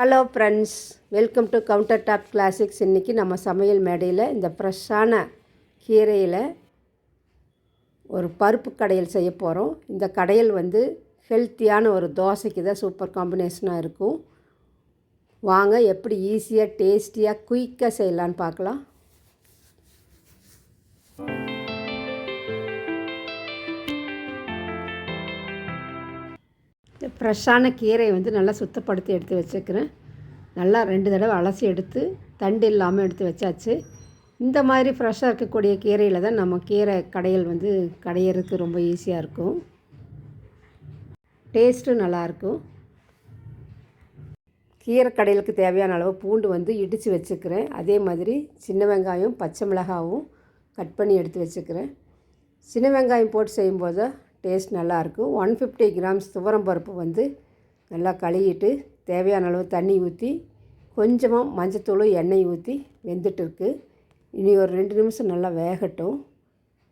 Hello friends welcome to countertop classics இன்றைக்கி நம்ம சமையல் மேடையில் இந்த ஃப்ரெஷ்ஷான கீரையில் ஒரு பருப்பு கடையல் செய்ய போகிறோம் இந்த கடையல் வந்து ஹெல்த்தியான ஒரு தோசைக்கு தான் சூப்பர் காம்பினேஷனாக இருக்கும். வாங்க எப்படி ஈஸியாக டேஸ்டியாக குயிக்காக செய்யலான்னு பார்க்கலாம். ஃப்ரெஷ்ஷான கீரையை வந்து நல்லா சுத்தப்படுத்தி எடுத்து வச்சுக்கிறேன். நல்லா ரெண்டு தடவை அலசி எடுத்து தண்டு இல்லாமல் எடுத்து வச்சாச்சு. இந்த மாதிரி ஃப்ரெஷ்ஷாக இருக்கக்கூடிய கீரையில் தான் நம்ம கீரை கடையில் வந்து கடையிறதுக்கு ரொம்ப ஈஸியாக இருக்கும். டேஸ்ட்டும் நல்லாயிருக்கும் கீரை கடையிலுக்கு தேவையான அளவு பூண்டு வந்து இடித்து வச்சுக்கிறேன். அதே மாதிரி சின்ன வெங்காயம் பச்சை மிளகாவும் கட் பண்ணி எடுத்து வச்சுக்கிறேன். சின்ன வெங்காயம் போட்டு செய்யும்போது டேஸ்ட் நல்லாயிருக்கும் ஒன் ஃபிஃப்டி கிராம்ஸ் துவரம் பருப்பு வந்து நல்லா கழுவிட்டு தேவையான அளவு தண்ணி ஊற்றி கொஞ்சமாக மஞ்சத்தூள் எண்ணெய் ஊற்றி வெந்துட்டுருக்கு. இனி ஒரு ரெண்டு நிமிஷம் நல்லா வேகட்டும்.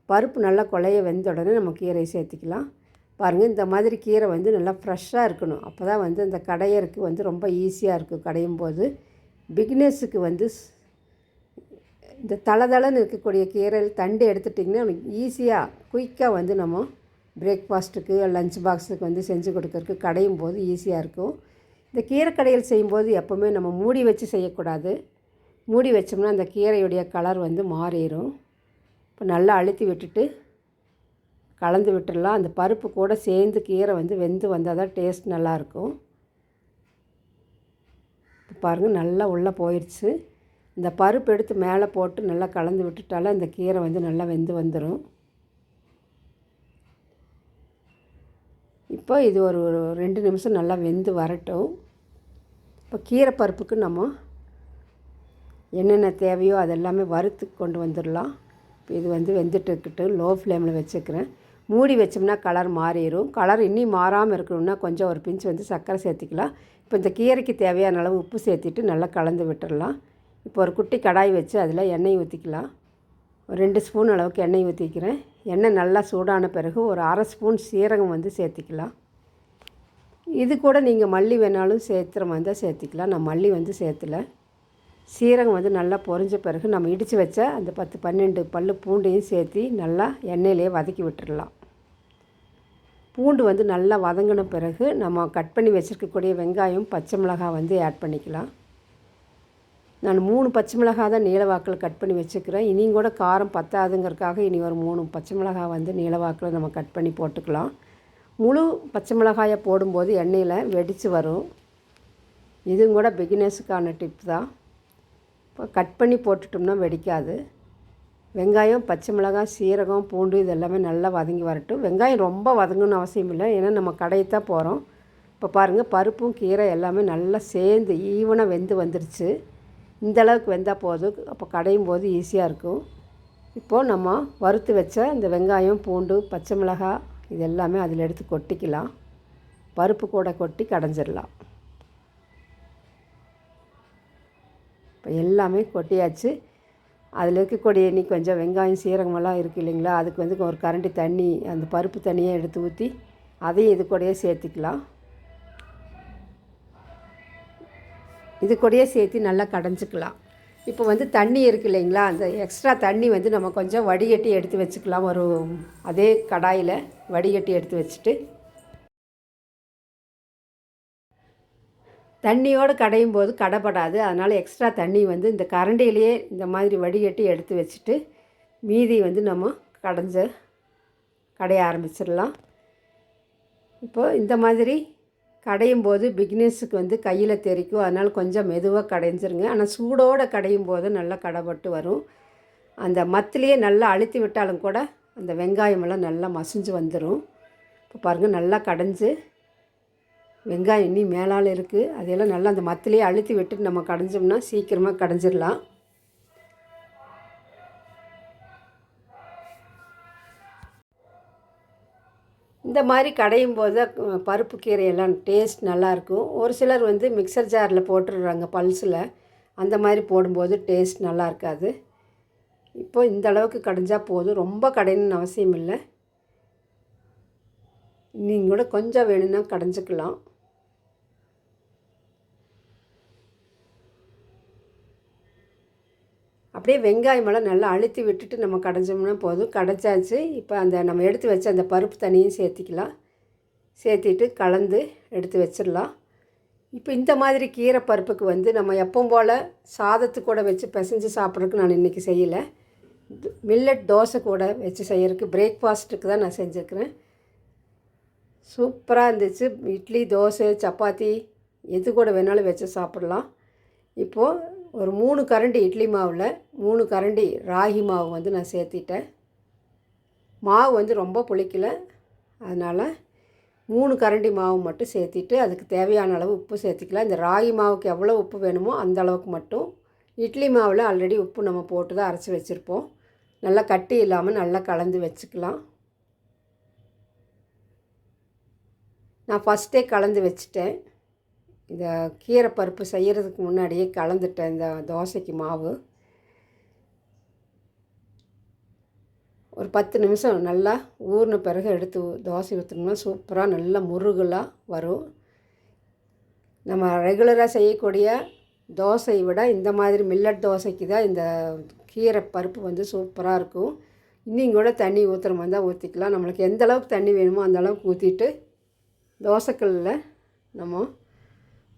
பருப்பு நல்லா குழைய வெந்த உடனே நம்ம கீரையை சேர்த்துக்கலாம். பாருங்கள் இந்த மாதிரி கீரை வந்து நல்லா ஃப்ரெஷ்ஷாக இருக்கணும். அப்போ தான் வந்து இந்த கடையருக்கு வந்து ரொம்ப ஈஸியாக இருக்கும் கடையும் போது பிக்னஸுக்கு வந்து இந்த தளதளன்னு இருக்கக்கூடிய கீரை தண்டு எடுத்துட்டிங்கன்னா ஈஸியாக குயிக்காக வந்து நம்ம பிரேக்ஃபாஸ்ட்டுக்கு லஞ்ச் பாக்ஸுக்கு வந்து செஞ்சு கொடுக்கறக்கு கடையும் போது ஈஸியாக இருக்கும். இந்த கீரை கடையில் செய்யும்போது எப்போவுமே நம்ம மூடி வச்சு செய்யக்கூடாது. மூடி வச்சோம்னா அந்த கீரையுடைய கலர் வந்து மாறிடும் இப்போ நல்லா அழுத்தி விட்டுட்டு கலந்து விட்டுடலாம். அந்த பருப்பு கூட சேர்ந்து கீரை வந்து வெந்து வந்தால் தான் டேஸ்ட் நல்லாயிருக்கும். இப்போ பாருங்கள் நல்லா உள்ளே போயிடுச்சு இந்த பருப்பு எடுத்து மேலே போட்டு நல்லா கலந்து விட்டுட்டாலே இந்த கீரை வந்து நல்லா வெந்து வந்துடும் இப்போ இது ஒரு ஒரு ரெண்டு நிமிஷம் நல்லா வெந்து வரட்டும். இப்போ கீரை பருப்புக்கு நம்ம என்னென்ன தேவையோ அதெல்லாமே வறுத்து கொண்டு வந்துடலாம். இப்போ இது வந்து வெந்துட்டு இருக்கட்டும். லோ ஃப்ளேமில் வச்சுக்கிறேன். மூடி வச்சோம்னா கலர் மாறிடும். கலர் இன்னும் மாறாமல் இருக்கணும்னா கொஞ்சம் ஒரு பிஞ்சு வந்து சர்க்கரை சேர்த்திக்கலாம். இப்போ இந்த கீரைக்கு தேவையான அளவு உப்பு சேர்த்திட்டு நல்லா கலந்து விட்டுடலாம். இப்போ ஒரு குட்டி கடாய் வச்சு அதில் எண்ணெய் ஊற்றிக்கலாம் ஒரு ரெண்டு ஸ்பூன் அளவுக்கு எண்ணெய் ஊற்றிக்கிறேன் எண்ணெய் நல்லா சூடான பிறகு ஒரு அரை ஸ்பூன் சீரகம் வந்து சேர்த்திக்கலாம். இது கூட நீங்கள் மல்லி வேணாலும் சேர்த்துற மாதிரி தான் சேர்த்திக்கலாம். நான் மல்லி வந்து சேர்த்துல. சீரகம் வந்து நல்லா பொரிஞ்ச பிறகு நம்ம இடித்து வச்ச அந்த பத்து பன்னெண்டு பல் பூண்டையும் சேர்த்து நல்லா எண்ணெயிலே வதக்கி விட்டுடலாம் பூண்டு வந்து நல்லா வதங்கின பிறகு நம்ம கட் பண்ணி வச்சுருக்கக்கூடிய வெங்காயம் பச்சை மிளகாய் வந்து ஆட் பண்ணிக்கலாம். நான் மூணு பச்சை மிளகாய் தான் நீளவாக்கில் கட் பண்ணி வச்சுக்கிறேன். இனியும் கூட காரம் பத்தாதுங்கிறதுக்காக இனி ஒரு மூணு பச்சை மிளகாய் வந்து நீளவாக்கில் நம்ம கட் பண்ணி போட்டுக்கலாம். முழு பச்சை மிளகாயை போடும்போது எண்ணெயில் வெடித்து வரும். இதுவும் கூட பிகினர்ஸுக்கான டிப் தான். இப்போ கட் பண்ணி போட்டுட்டோம்னா வெடிக்காது. வெங்காயம் பச்சை மிளகாய் சீரகம் பூண்டு இது எல்லாமே நல்லா வதங்கி வரட்டும். வெங்காயம் ரொம்ப வதங்கணும்னு அவசியம் இல்லை. ஏன்னா நம்ம கடையை தான் போகிறோம் இப்போ பாருங்கள் பருப்பும் கீரை எல்லாமே நல்லா சேர்ந்து ஈவனாக வெந்து வந்துருச்சு. இந்த அளவுக்கு வெந்தால் போதும். அப்போ கடையும் போது ஈஸியாக இருக்கும். இப்போது நம்ம வறுத்து வச்ச இந்த வெங்காயம் பூண்டு பச்சை மிளகாய் இது எல்லாமே அதில் எடுத்து கொட்டிக்கலாம். பருப்பு கூட கொட்டி கடைஞ்சிடலாம். இப்போ எல்லாமே கொட்டியாச்சு. அதில் இருக்கக்கூடிய இன்னி கொஞ்சம் வெங்காயம் சீரகமெல்லாம் இருக்குது இல்லைங்களா? அதுக்கு வந்து ஒரு கரண்டி தண்ணி அந்த பருப்பு தண்ணியை எடுத்து ஊற்றி அதையும் இது கூடயே சேர்த்துக்கலாம். இது கூடயே சேர்த்து நல்லா கடைஞ்சிக்கலாம். இப்போ வந்து தண்ணி இருக்குது இல்லைங்களா? அந்த எக்ஸ்ட்ரா தண்ணி வந்து நம்ம கொஞ்சம் வடிகட்டி எடுத்து வச்சுக்கலாம். ஒரு அதே கடாயில் வடிகட்டி எடுத்து வச்சுட்டு. தண்ணியோடு கடையும் போது கடைப்படாது. அதனால் எக்ஸ்ட்ரா தண்ணி வந்து இந்த கரண்டிலேயே இந்த மாதிரி வடிகட்டி எடுத்து வச்சுட்டு மீதி வந்து நம்ம கடைஞ்ச கடைய ஆரம்பிச்சிடலாம். இப்போது இந்த மாதிரி கடையும் போது பிக்னஸுக்கு வந்து கையில் தெரிக்கும். அதனால் கொஞ்சம் மெதுவாக கடைஞ்சிருங்க. ஆனால் சூடோடு கடையும் போது நல்லா கடைப்பட்டு வரும். அந்த மத்திலேயே நல்லா அழுத்தி விட்டாலும் கூட அந்த வெங்காயமெல்லாம் நல்லா மசிஞ்சு வந்துடும் இப்போ பாருங்கள் நல்லா கடைஞ்சி வெங்காயம் இன்னி மேலால் இருக்குது அதையெல்லாம் நல்லா அந்த மத்திலேயே அழுத்தி விட்டு நம்ம கடைஞ்சோம்னா சீக்கிரமாக கடைஞ்சிடலாம் இந்த மாதிரி கடையும் போது தான் பருப்பு கீரையெல்லாம் டேஸ்ட் நல்லாயிருக்கும். ஒரு சிலர் வந்து மிக்சர் ஜாரில் போட்டுடுறாங்க பல்ஸில். அந்த மாதிரி போடும்போது டேஸ்ட் நல்லா இருக்காது இப்போ இந்த அளவுக்கு கடைஞ்சால் போதும். ரொம்ப கடையணும்னு அவசியம் இல்லை நீங்கள் கூட கொஞ்சம் வேணும்னா கடைஞ்சிக்கலாம். அப்படியே வெங்காயமெல்லாம் நல்லா அழுத்தி விட்டுட்டு நம்ம கடைஞ்சோம்னா போதும். கடைச்சாச்சு. இப்போ அந்த நம்ம எடுத்து வச்ச அந்த பருப்பு தனியும் சேர்த்திக்கலாம். சேர்த்திட்டு கலந்து எடுத்து வச்சிடலாம். இப்போ இந்த மாதிரி கீரை பருப்புக்கு வந்து நம்ம எப்பவும் போல் சாதத்து கூட வச்சு பிசைஞ்சு சாப்பிட்றதுக்கு நான் இன்றைக்கி செய்யலை. மில்லட் தோசை கூட வச்சு செய்கிறதுக்கு பிரேக்ஃபாஸ்ட்டுக்கு தான் நான் செஞ்சுருக்கிறேன். சூப்பராக இருந்துச்சு. இட்லி தோசை சப்பாத்தி எது கூட வேணாலும் வச்சு சாப்பிட்லாம். இப்போது ஒரு மூணு கரண்டி இட்லி மாவில் மூணு கரண்டி ராகி மாவு வந்து நான் சேர்த்திட்டேன். மாவு வந்து ரொம்ப புளிக்கல. அதனால் மூணு கரண்டி மாவு மட்டும் சேர்த்திட்டு அதுக்கு தேவையான அளவு உப்பு சேர்த்திக்கலாம். இந்த ராகி மாவுக்கு எவ்வளோ உப்பு வேணுமோ அந்த அளவுக்கு மட்டும். இட்லி மாவில் ஆல்ரெடி உப்பு நம்ம போட்டு தான் அரைச்சி வச்சுருப்போம். நல்லா கட்டி இல்லாமல் நல்லா கலந்து வச்சுக்கலாம். நான் ஃபஸ்ட்டே கலந்து வச்சுட்டேன். இந்த கீரை பருப்பு செய்கிறதுக்கு முன்னாடியே கலந்துட்டேன் இந்த தோசைக்கு மாவு. ஒரு பத்து நிமிஷம் நல்லா ஊறின பிறகு எடுத்து தோசை ஊற்றினோம்னா சூப்பராக நல்லா முருகலாக வரும். நம்ம ரெகுலராக செய்யக்கூடிய தோசையை விட இந்த மாதிரி மில்லட் தோசைக்கு தான் இந்த கீரை பருப்பு வந்து சூப்பராக இருக்கும். இன்னும் கூட தண்ணி ஊற்றுற மாதிரி தான் ஊற்றிக்கலாம் நம்மளுக்கு எந்த அளவுக்கு தண்ணி வேணுமோ அந்த அளவுக்கு ஊற்றிட்டு தோசைக்கல்லில் நம்ம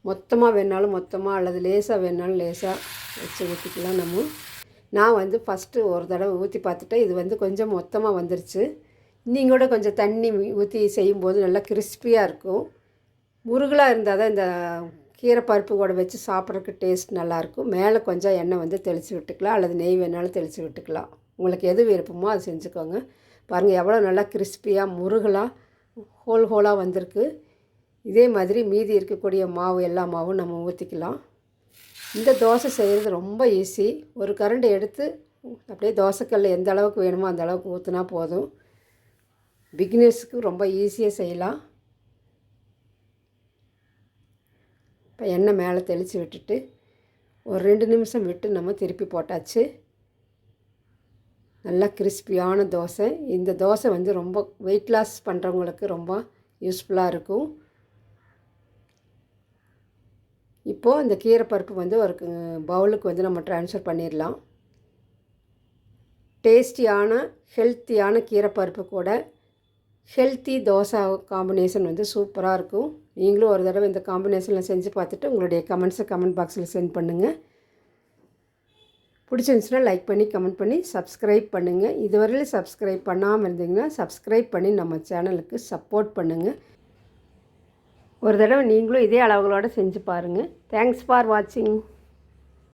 மொத்தமாக வேணாலும் மொத்தமாக அல்லது லேசாக வேணாலும் லேசாக வச்சு ஊற்றிக்கலாம் நம்ம. நான் வந்து ஃபஸ்ட்டு ஒரு தடவை ஊற்றி பார்த்துட்டேன். இது வந்து கொஞ்சம் மொத்தமாக வந்துருச்சு. நீங்கள் கூட கொஞ்சம் தண்ணி ஊற்றி செய்யும்போது நல்லா கிறிஸ்பியாக இருக்கும். முருகலாக இருந்தால் தான் இந்த கீரை பருப்பு கூட வச்சு சாப்பிட்றதுக்கு டேஸ்ட் நல்லாயிருக்கும் மேலே கொஞ்சம் எண்ணெய் வந்து தெளித்து விட்டுக்கலாம். அல்லது நெய் வேணாலும் தெளித்து விட்டுக்கலாம். உங்களுக்கு எது விருப்பமோ அதை செஞ்சுக்கோங்க. பாருங்கள் எவ்வளோ நல்லா கிறிஸ்பியாக முருகலாக ஹோல் ஹோலாக வந்திருக்கு. இதே மாதிரி மீதி இருக்கக்கூடிய மாவு எல்லா மாவும் நம்ம ஊற்றிக்கலாம் இந்த தோசை செய்கிறது ரொம்ப ஈஸி ஒரு கரண்டு எடுத்து அப்படியே தோசைக்கல் எந்த அளவுக்கு வேணுமோ அந்த அளவுக்கு ஊற்றினா போதும். பிகினர்ஸுக்கு ரொம்ப ஈஸியாக செய்யலாம். இப்போ எண்ணெய் மேலே தெளித்து விட்டுட்டு ஒரு ரெண்டு நிமிஷம் விட்டு நம்ம திருப்பி போட்டாச்சு. நல்லா கிறிஸ்பியான தோசை. இந்த தோசை வந்து ரொம்ப வெயிட் லாஸ் பண்ணுறவங்களுக்கு ரொம்ப யூஸ்ஃபுல்லாக இருக்கும். இப்போது இந்த கீரை பருப்பு வந்து ஒரு பவுலுக்கு வந்து நம்ம ட்ரான்ஸ்ஃபர் பண்ணிடலாம் டேஸ்டியான ஹெல்த்தியான கீரை பருப்பு கூட ஹெல்த்தி தோசை காம்பினேஷன் வந்து சூப்பராக இருக்கும். நீங்களும் ஒரு தடவை இந்த காம்பினேஷனில் செஞ்சு பார்த்துட்டு உங்களுடைய கமெண்ட்ஸை கமெண்ட் பாக்ஸில் சென்ட் பண்ணுங்கள் பிடிச்சிருந்துச்சுன்னா லைக் பண்ணி கமெண்ட் பண்ணி சப்ஸ்கிரைப் பண்ணுங்கள் இதுவரையிலும் சப்ஸ்கிரைப் பண்ணாமல் இருந்தீங்கன்னா சப்ஸ்கிரைப் பண்ணி நம்ம சேனலுக்கு சப்போர்ட் பண்ணுங்கள் ஒரு தடவை நீங்களும் இதே அளவுகளோடு செஞ்சு பாருங்கள் தேங்க்ஸ் ஃபார் வாட்சிங்